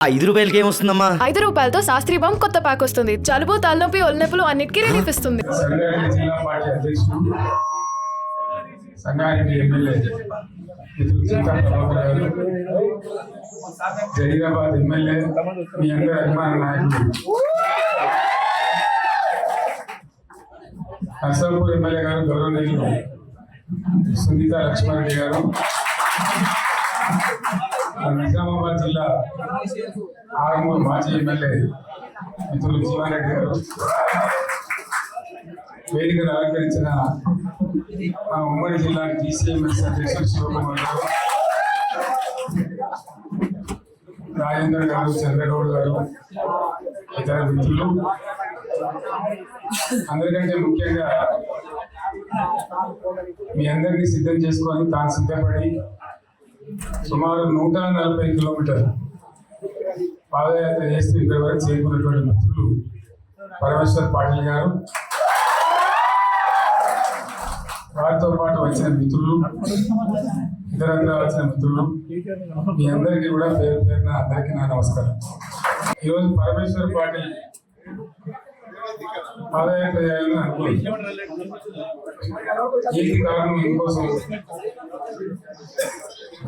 ఐదు రూపాయలకి ఏమొస్తుందమ్మా ఐదు రూపాయలతో శాస్త్రీ బామ్ కొత్త ప్యాక్ వస్తుంది. జలుబు తలనొప్పి ఒళ్ళనొప్పులు అన్నిటికీ రిలీఫ్ ఇస్తుంది. సంగారెడ్డి జిల్లా పార్టీ అధ్యక్షుడు సంగారెడ్డి ఎమ్మెల్యే మిత్రులు చింతా ప్రభాకర్ గారు జహీరాబాద్ ఎమ్మెల్యే మీ అందరి అభిమాన నాయకులు నర్సాపూర్ ఎమ్మెల్యే గారు గౌరవనీయులు సునీత లక్ష్మారెడ్డి గారు నిజామాబాద్ జిల్లా ఆర్మూర్ మాజీ ఎమ్మెల్యే మిత్రులు జీవారెడ్డి గారు వేదికను అలంకరించిన మా ఉమ్మడి జిల్లా డిసిఎంఎస్ అధ్యక్షులు శివకుమార్ గారు రాజేందర్ గారు చంద్రగౌడ్ గారు ఇతర మిత్రులు. అందరికంటే ముఖ్యంగా మీ అందరినీ సిద్ధం చేసుకొని తాను సిద్ధపడి సుమారు నూట నలభై కిలోమీటర్లు పాదయాత్ర చేస్తూ ఇక్కడి వరకు చేరుకున్నటువంటి మిత్రులు పరమేశ్వర్ పాటిల్ గారు. వారితో పాటు వచ్చిన మిత్రులు ఇతరత్ర వచ్చిన మిత్రులు మీ అందరికీ కూడా పేరు పేరున అందరికీ నా నమస్కారం. ఈరోజు పరమేశ్వర్ పాటిల్ పాదయాత్ర చేయాలని అనుకున్నాను. దీనికి కారణం ఇంకోసం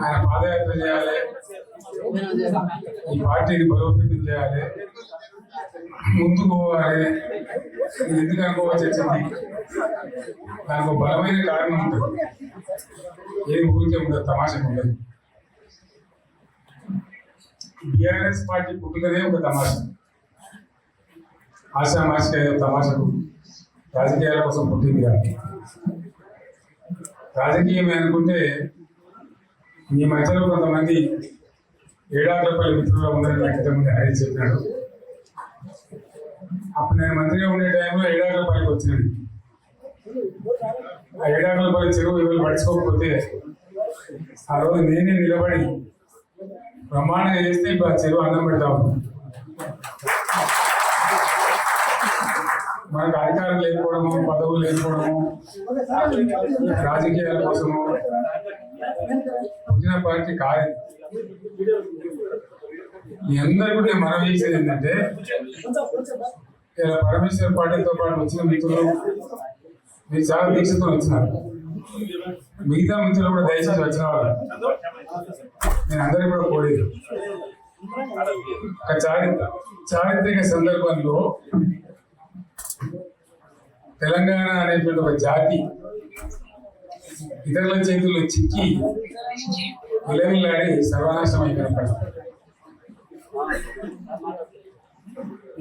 ఆయన పాదయాత్ర చేయాలి. ఈ పార్టీని బలోపేతం చేయాలి. ముందు పోవాలి ఇది ఎందుకు అనుకోవచ్చు వచ్చింది దానికి ఒక బలమైన కారణం ఉంటుంది. ఏది ఊరికే ఉండదు తమాషా ఉండదు. బిఆర్ఎస్ పార్టీ పుట్టుకనే ఒక తమాషా. ఆశామాషిక ఏదో తమాషకు రాజకీయాల కోసం పుట్టింది కాబట్టి. రాజకీయం అనుకుంటే మీ మధ్యలో కొంతమంది ఏడాదిపల్లి మిత్రులు ఉందని నాకు ఇంతకుముందు హరి చెప్పాడు. అప్పుడు నేను మంత్రిగా ఉండే టైంలో ఏడాదిపల్లికి వచ్చినాడు ఆ ఏడాదిపల్లి చెరువు ఎవరు పడుచుకోకపోతే ఆ రోజు నేనే నిలబడి ప్రమాణం చేస్తే ఇప్పుడు ఆ చెరువు అన్నం పెడతాము మనకు అధికారం లేకపోవడము పదవులు లేకపోవడము రాజకీయాల కోసము పుట్టిన పార్టీ కాదు. మీ అందరికీ నేను మనం చేసేది ఏంటంటే ఇలా పరమేశ్వర పార్టీతో పాటు వచ్చిన మిత్రులు మీరు చాలా దీక్షతో వచ్చినారు. మిగతా మిత్రులు కూడా దయచేసి వచ్చిన వాళ్ళు. నేను అందరికీ కూడా కోరేది. ఒక చారిత్ర చారిత్రక సందర్భంలో తెలంగాణ అనేటువంటి ఒక జాతి ఇతరుల చేతుల్లో చిక్కి విలవిల్లాడి సర్వనాశనం అయిపోయినప్పుడు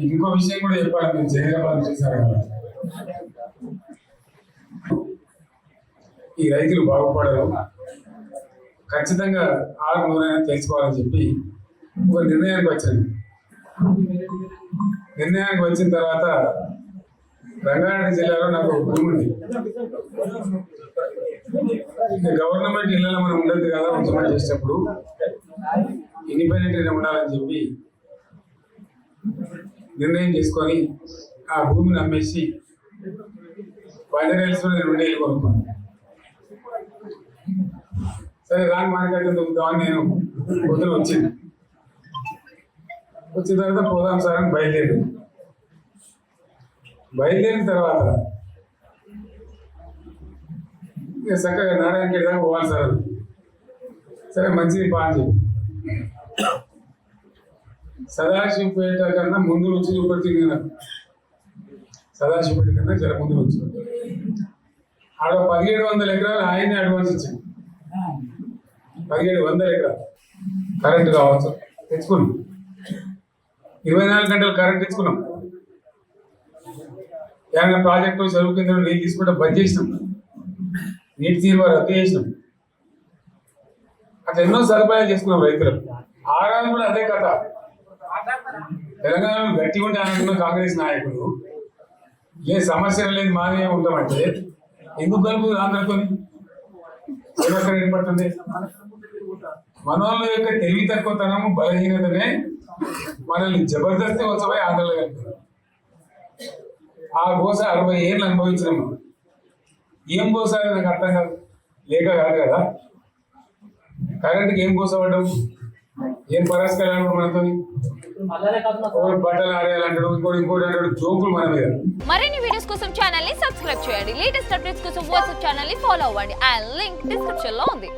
ఇంకో విషయం కూడా చెప్పాలి మీరు జహీరాబాద్ చేశారు కదా. ఈ రైతులు బాగుపడరు. ఖచ్చితంగా ఆరు నూనె తెలుసుకోవాలని చెప్పి ఒక నిర్ణయానికి వచ్చాను నిర్ణయానికి వచ్చిన తర్వాత రంగారెడ్డి జిల్లాలో నాకు భూమి ఉంది. గవర్నమెంట్ ఇళ్ళలో మనం ఉండదు కదా ఉద్యమం చేసేటప్పుడు. ఇండిపెండెంట్ ఉండాలని చెప్పి నిర్ణయం చేసుకొని ఆ భూమిని అమ్మేసి బంజారాల్స్ నేను ఉండేది కొనుక్కున్నాను. సరే రాంగ్ మార్కెట్ దొరుకుతామని నేను పొద్దున వచ్చింది. వచ్చిన తర్వాత పోదాం సార్ అని బయలుదేరి బయలుదేరిన తర్వాత ఇక చక్కగా నారాయణ గేట్ దాకా పోవాలి సార్ అది. సరే మంచిది పా అని చెప్పి. సదాశివపేట కన్నా ముందు నుంచి చూపెడుతుంది నాకు సదాశివపేట కన్నా జర ముందు రుచి ఆడ పదిహేడు వందల ఎకరాలు ఆయన్ని అడ్వాన్స్ ఇచ్చింది పదిహేడు వందల ఎకరాలు. కరెంట్ కావచ్చు. తెచ్చుకున్నాం. ఇరవై నాలుగు గంటలు కరెంట్ తెచ్చుకున్నాం. ఏమైనా ప్రాజెక్టు చెరువు కింద నీళ్ళు తీసుకుంటే బంద్ చేసినాం నీటి తీరువ రద్దు చేసినాం. అట్లా ఎన్నో సదుపాయాలు చేసుకున్నాం రైతులు. ఆ కూడా అదే కథ. తెలంగాణలో గట్టిగా ఉంటే అనుకున్న కాంగ్రెస్ నాయకులు. ఏ సమస్య లేదు మాదే ఉంటామంటే ఎందుకు కలుపు ఆంధ్రతో? ఏమక్కడ ఏర్పడుతుంది? మనోళ్ళ యొక్క తెలివి తక్కువతనము బలహీనతనే మనల్ని జబర్దస్తి వచ్చమై ఆంధ్రలో కలుపుతుంది. ఆ గోస అరవై ఏళ్ళు అనుభవించడం మనం. ఏం అనేది నాకు అర్థం కాదు. లేక కాదు కదా. కరెంట్కి ఏం పడ్డాం ఏం పరిష్కారాలు మనతో బట్టలు ఆడేయాలంటాడు ఇంకోటి ఇంకోటి అంటాడు జోకులు మన మీద. మరిన్ని వీడియోస్ కోసం ఛానల్ని సబ్స్క్రైబ్ చేయండి. లేటెస్ట్ అప్డేట్స్ కోసం వాట్సాప్ ఛానల్ని ఫాలో అవ్వండి. ఆ లింక్ డిస్క్రిప్షన్లో ఉంది.